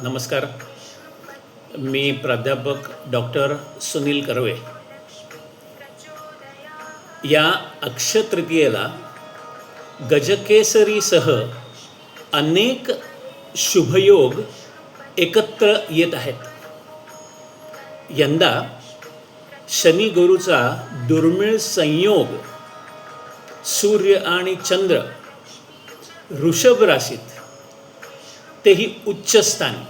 नमस्कार. मी प्राध्यापक डॉक्टर सुनील कर्वे. या अक्षतृतीयेला गजकेसरीसह अनेक शुभयोग एकत्र येत आहेत. यंदा शनी गुरुचा दुर्मिळ संयोग सूर्य आणि चंद्र ऋषभ राशीत तेही उच्चस्थानी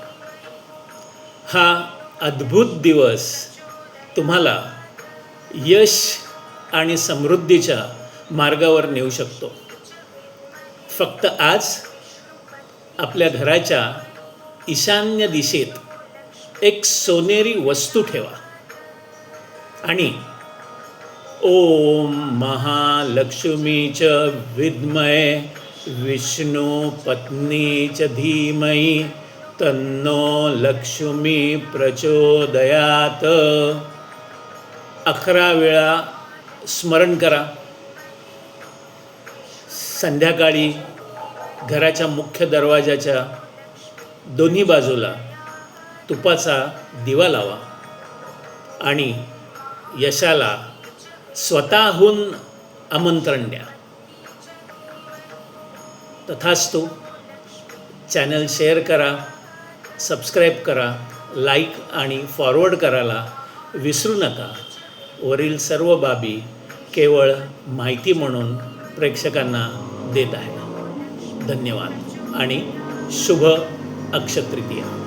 हा अद्भुत दिवस तुम्हाला यश आणि समृद्धीच्या मार्गावर नेऊ शकतो. फक्त आज आपल्या घराच्या ईशान्य दिशेत एक सोनेरी वस्तू ठेवा. आणि ओम महालक्ष्मीच विद्मय विष्णू पत्नी च धीमहि तन्नो लक्ष्मी प्रचोदयात. अकरा वेळा स्मरण करा. संध्याकाळी घराच्या मुख्य दरवाजाच्या दोन्ही बाजूला तुपाचा दिवा लावा आणि यशाला स्वतःहून आमंत्रण द्या. तथास्तु चॅनल शेअर करा सबस्क्राईब करा लाईक आणि फॉरवर्ड करायला विसरू नका. वरील सर्व बाबी केवळ माहिती म्हणून प्रेक्षकांना देत आहे. धन्यवाद आणि शुभ अक्षतृतीया.